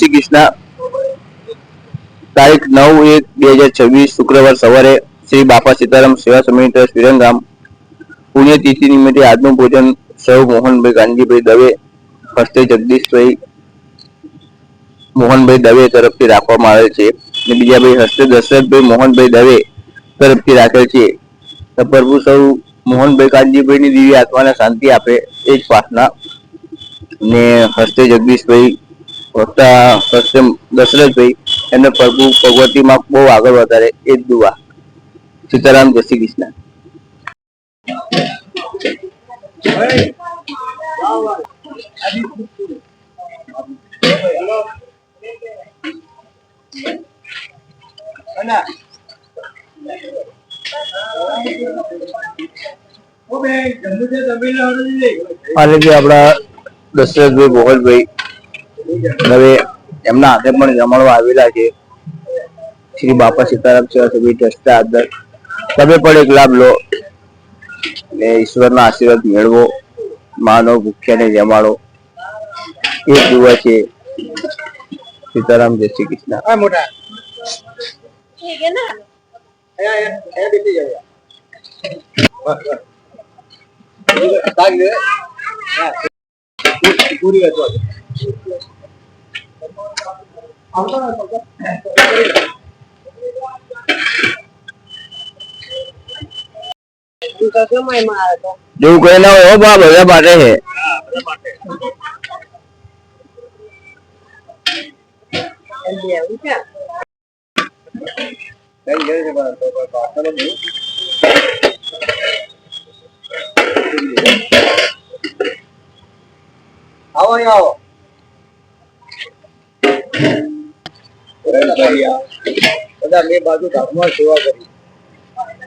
શ્રી કૃષ્ણ તારીખ નવ એક બે હજાર છવ્વીસ શુક્રવાર સવારે શ્રી બાપા સીતારામ સેવા સમિતિ ટ્રસ્ટ વિરંગામ પુણ્યતિથિ નિમિત્તે આજનું ભોજન સૌ મોહનભાઈ ગાંધીભાઈ દવે, હસ્તે જગદીશભાઈ મોહનભાઈ દવે તરફથી રાખવામાં આવેલ છે અને બીજા ભાઈ હસ્તે દશરથભાઈ મોહનભાઈ દવે તરફથી રાખેલ છે. પ્રભુ સૌ મોહનભાઈ કાનજીભાઈની દિવ્ય આત્માને શાંતિ આપે એ જ પ્રાર્થના ને હસ્તે જગદીશભાઈ વક્તા હસ્તે દશરથભાઈ એમને પ્રભુ ભગવતીમાં બહુ આગળ વધારે એ જ દુઆ સીતારામ જય શ્રી કૃષ્ણ. આપણા દશરથભાઈ મોહનભાઈ હવે એમના હાથે પણ જમાડવા આવેલા છે. શ્રી બાપા સીતારામ સેવા ટ્રસ્ટના અંદર તમે પણ એક લાભ લો ને ઈશ્વરના આશીર્વાદ મેળવો માનવ ભૂખ્યાને જમાડો. એ દિવસ છે સીતારામ જય શ્રી કૃષ્ણ. મોટા. પૂરી જેવું કઈ ના હોય હો બા બધા માટે છે જલ્દી આવું છે આવો આવો બધા મેં બાજુ ગામમાં સેવા કરી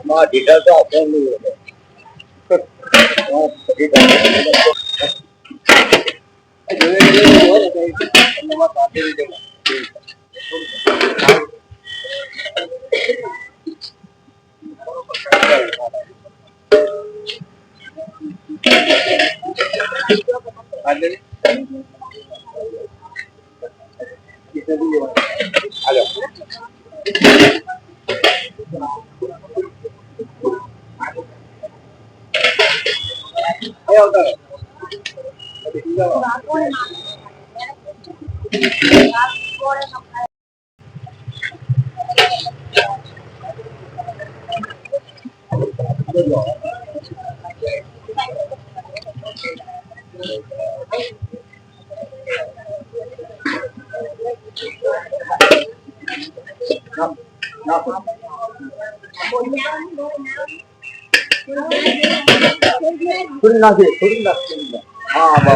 માં ઢીઠા તો આપણને થોડી નાખી Hello Thank you. புரிந்தாச்சு புரிந்தா புரிந்தா ஆ ஆமா